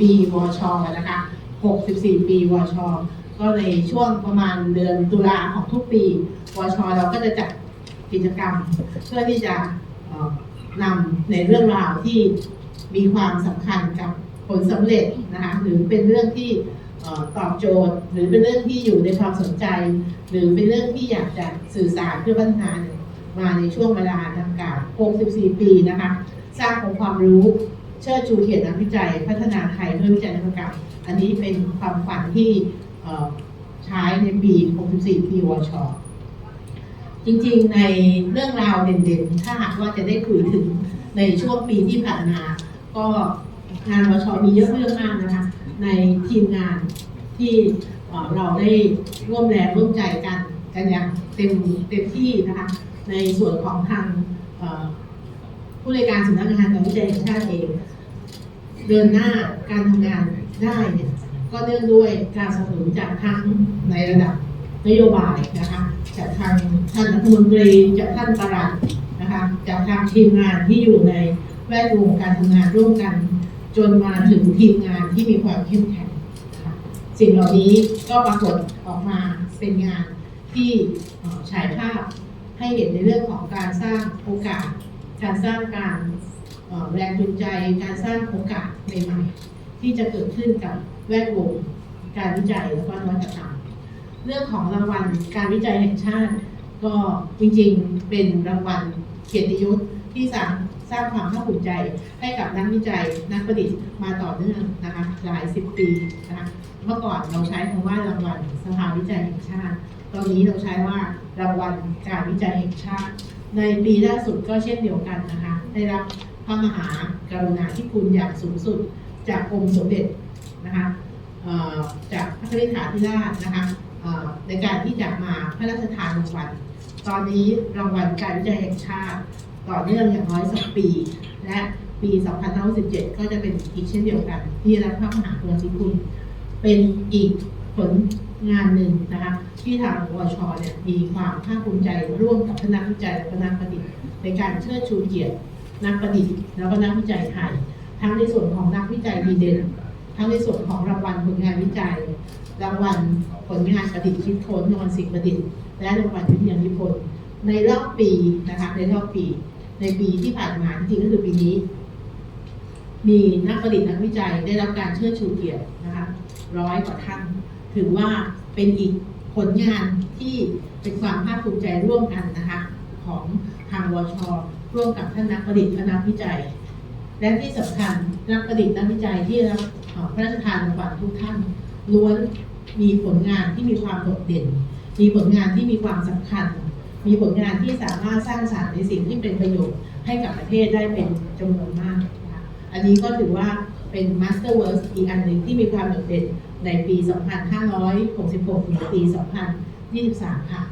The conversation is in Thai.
ปีวชนะคะ 64 ปีวช ก็ในช่วงประมาณเดือนตุลาของทุกปี วช เราก็จะจัดกิจกรรม เพื่อที่จะนำในเรื่องราวที่มีความสำคัญกับผลสำเร็จนะคะหรือเป็นเรื่องที่ตอบโจทย์ หรือเป็นเรื่องที่อยู่ในความสนใจ หรือเป็นเรื่องที่อยากจะสื่อสารเพื่อพัฒนามาในช่วงเวลาดังกล่าว64 ปีนะคะ สร้างองค์ความรู้ เชิดชูเกียรตินักวิจัย พัฒนาไทยด้วยวิจัยนวัตกรรม อันนี้เป็นความฝันที่ใช้ในปี 64 ปีวช จริงๆ ในเรื่องราวเด่นๆ ถ้าหากว่าจะได้คุยถึงในช่วงปีที่ผ่านมา ก็งานวชมีเยอะเรื่องมากนะคะ ในทีมงานที่เราได้ร่วมแรงร่วมใจกันกันอย่างเต็มเต็มที่นะคะ ในส่วนของทาง ผู้ในการสำนักงานการวิจัยแห่งชาติเอง เดินหน้าการทำงานได้เนี่ยก็เนื่องด้วยการสนับสนุนจากทั้งในระดับนโยบายนะคะจากทางท่านรัฐมนตรีจากท่านประหลัดนะคะจากทางทีมงานที่อยู่ในแวดวงการทำงานร่วมกัน จนมาถึงทีมงานที่มีความเข้มแข็งนะคะสิ่งเหล่านี้ก็ปรากฏออกมาเป็นงานที่ฉายภาพให้เห็นในเรื่องของการสร้างโอกาส การสร้างการแรงจูงใจ การสร้างโอกาสใหม่ๆที่จะเกิดขึ้นกับแวดวงการวิจัยและก็นวัตกรรมเรื่องของรางวัลการวิจัยแห่งชาติ ก็จริงๆเป็นรางวัลเกียรติยศที่สร้างสร้างความภาคภูมิใจให้กับนักวิจัยนักประดิษฐ์มาต่อเนื่องนะคะหลายสิบปีนะคะเมื่อก่อนเราใช้คำว่ารางวัลสภาวิจัยแห่งชาติ ตอนนี้เราใช้ว่ารางวัลการวิจัยแห่งชาติ ในปีล่าสุดก็เช่นเดียวกันนะคะ ได้รับพระมหากรุณาธิคุณอย่างสูงสุดจากองค์สมเด็จนะคะจากพระนิธิฐาธิราชนะคะในการที่จะมาพระราชทานรางวัล ตอนนี้รางวัลการวิจัยแห่งชาติ ต่อเนื่องอย่างน้อยสองปี และปี 2517 ก็จะเป็นอีกเช่นเดียวกัน ที่รับพระมหากรุณาธิคุณ เป็นอีก ผลงานหนึ่งนะคะที่ทางวชเนี่ยมีความภาคภูมิใจร่วมกับคณะวิจัยและคณะประดิษฐ์ในการเชิดชูเกียรตินักประดิษฐ์แล้วก็นักวิจัยไทยทั้งในส่วนของนักวิจัยดีเด่นทั้งในส่วนของรางวัลผลงานวิจัย รางวัลผลงานประดิษฐ์คิดค้นรางวัลสิ่งประดิษฐ์และรางวัลวิทยานิพนธ์ในรอบปีนะคะในรอบปี ในปีที่ผ่านมาจริงก็คือปีนี้ มีนักประดิษฐ์นักวิจัยได้รับการเชิดชูเกียรตินะคะร้อยกว่าท่าน ถือว่าเป็นอีกผลงานที่เป็นความภาคภูมิใจร่วมกันนะคะของทางวชร่วมกับท่านนักประดิษฐ์และนักวิจัย และที่สำคัญนักประดิษฐ์นักวิจัยที่รับเอ่อพระราชทานรางวัลทุกท่านล้วนมีผลงานที่มีความโดดเด่น มีผลงานที่มีความสำคัญ มีผลงานที่สามารถสร้างสรรค์ในสิ่งที่เป็นประโยชน์ให้กับประเทศได้เป็นจำนวนมากนะคะอันนี้ก็ถือว่า เป็น Master Work อีกอันหนึ่งที่มีความโดดเด่นในปี 2566 ถึงปี 2023 ค่ะ